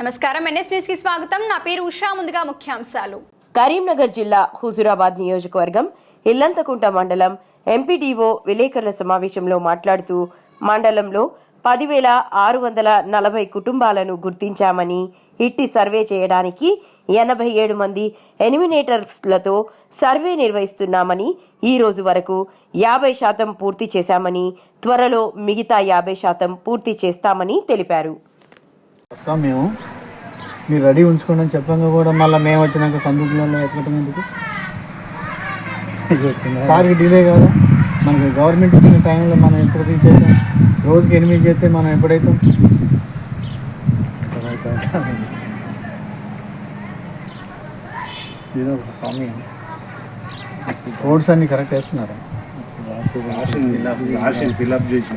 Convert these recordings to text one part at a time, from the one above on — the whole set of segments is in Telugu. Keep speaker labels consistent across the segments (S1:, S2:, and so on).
S1: నమస్కారం. ఎన్ఎస్ న్యూస్కి స్వాగతం. నా పేరు ఉషా. ముందుగా ముఖ్యాంశాలు.
S2: కరీంనగర్ జిల్లా హుజురాబాద్ నియోజకవర్గం ఇల్లంతకుంట మండలం ఎంపీడీఓ విలేకరుల సమావేశంలో మాట్లాడుతూ మండలంలో పదివేల ఆరు వందల నలభై కుటుంబాలను గుర్తించామని ఇట్టి సర్వే చేయడానికి ఎనభై ఏడు మంది ఎనిమినేటర్స్లతో సర్వే నిర్వహిస్తున్నామని ఈ రోజు వరకు యాభై శాతం పూర్తి చేశామని త్వరలో మిగతా యాభై శాతం పూర్తి చేస్తామని తెలిపారు.
S3: వస్తాం మేము. మీరు రెడీ ఉంచుకోండి అని చెప్పంగా కూడా మళ్ళీ మేము వచ్చినాక సందుకులలో ఎక్కడం ఎందుకు? సార్కి డిలే కాదా? మనకి గవర్నమెంట్ ఇచ్చిన టైంలో మనం ఎప్పుడు రీచ్ అవుతాం? రోజుకి ఎనిమిది చేస్తే మనం ఎప్పుడైతాం? ఏదో ఒక కోడ్స్ అన్ని కరెక్ట్ వేస్తున్నారా
S4: ఫిల్అప్ చేసిన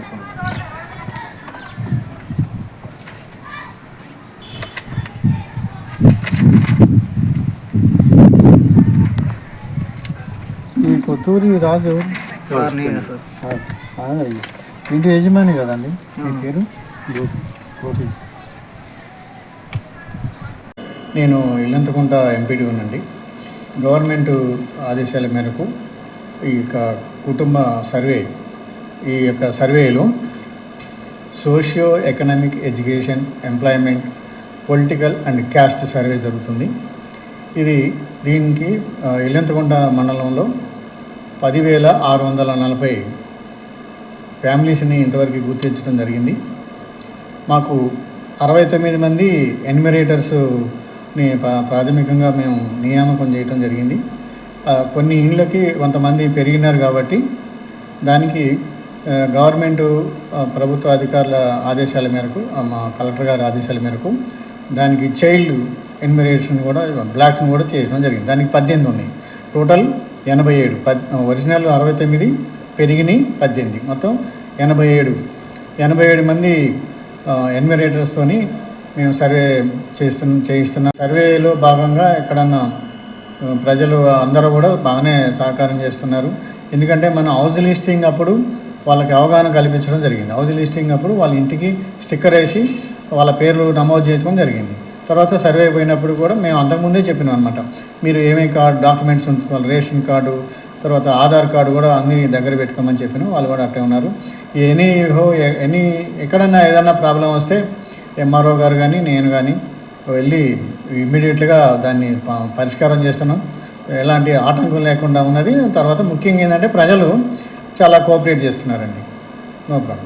S3: కొత్తూరి రాజు ఎవరు? ఆ, ఆ, ఇంటి యజమాని కదండి? మీ పేరు? గోపి. నేను ఇల్లంతకుంట ఎంపీడీ ఉన్నాండి. గవర్నమెంట్ ఆదేశాల మేరకు ఈ యొక్క కుటుంబ సర్వే ఈ యొక్క సర్వేలో socio economic education employment political and caste survey జరుగుతుంది. ఇది దీనికి ఆ, ఇల్లంతకుంట మండలంలో పదివేల ఆరు వందల నలభై ఫ్యామిలీస్ని ఇంతవరకు గుర్తించడం జరిగింది. మాకు అరవై తొమ్మిది మంది ఎన్మిరేటర్స్ని ప్రాథమికంగా మేము నియామకం చేయటం జరిగింది. కొన్ని ఇండ్లకి కొంతమంది పెరిగినారు కాబట్టి దానికి గవర్నమెంట్ ప్రభుత్వ అధికారుల ఆదేశాల మేరకు మా కలెక్టర్ గారి ఆదేశాల మేరకు దానికి చైల్డ్ ఎన్మిరేటర్స్ని కూడా బ్లాక్ని కూడా చేయడం జరిగింది. దానికి పద్దెనిమిది ఉన్నాయి. టోటల్ ఎనభై ఏడు పద్ ఒరిజినల్ అరవై తొమ్మిది పెరిగినాయి పద్దెనిమిది. మొత్తం ఎనభై ఏడు. ఎనభై ఏడు మంది ఎన్విరేటర్స్తోని మేము సర్వే చేస్తున్న చేయిస్తున్నాం. సర్వేలో భాగంగా ఎక్కడన్నా ప్రజలు అందరూ కూడా బాగానే సహకారం చేస్తున్నారు. ఎందుకంటే మన హౌస్ లిస్టింగ్ అప్పుడు వాళ్ళకి అవగాహన కల్పించడం జరిగింది. హౌస్ లిస్టింగ్ అప్పుడు వాళ్ళ ఇంటికి స్టిక్కర్ వేసి వాళ్ళ పేర్లు నమోదు చేయడం జరిగింది. తర్వాత సర్వే పోయినప్పుడు కూడా మేము అంతకుముందే చెప్పినాం అనమాట మీరు ఏమేమి కార్డు డాక్యుమెంట్స్ ఉంచుకోవాలి? రేషన్ కార్డు తర్వాత ఆధార్ కార్డు కూడా అన్ని దగ్గర పెట్టుకోమని చెప్పిన. వాళ్ళు కూడా అట్టే ఉన్నారు. ఎనీ హో ఎనీ ఎక్కడన్నా ఏదన్నా ప్రాబ్లం వస్తే ఎంఆర్ఓ గారు కానీ నేను కానీ వెళ్ళి ఇమ్మీడియట్గా దాన్ని ప- పరిష్కారం చేస్తున్నాం. ఎలాంటి ఆటంకం లేకుండా ఉన్నది. తర్వాత ముఖ్యంగా ఏంటంటే ప్రజలు చాలా కోఆపరేట్ చేస్తున్నారండి. No problem.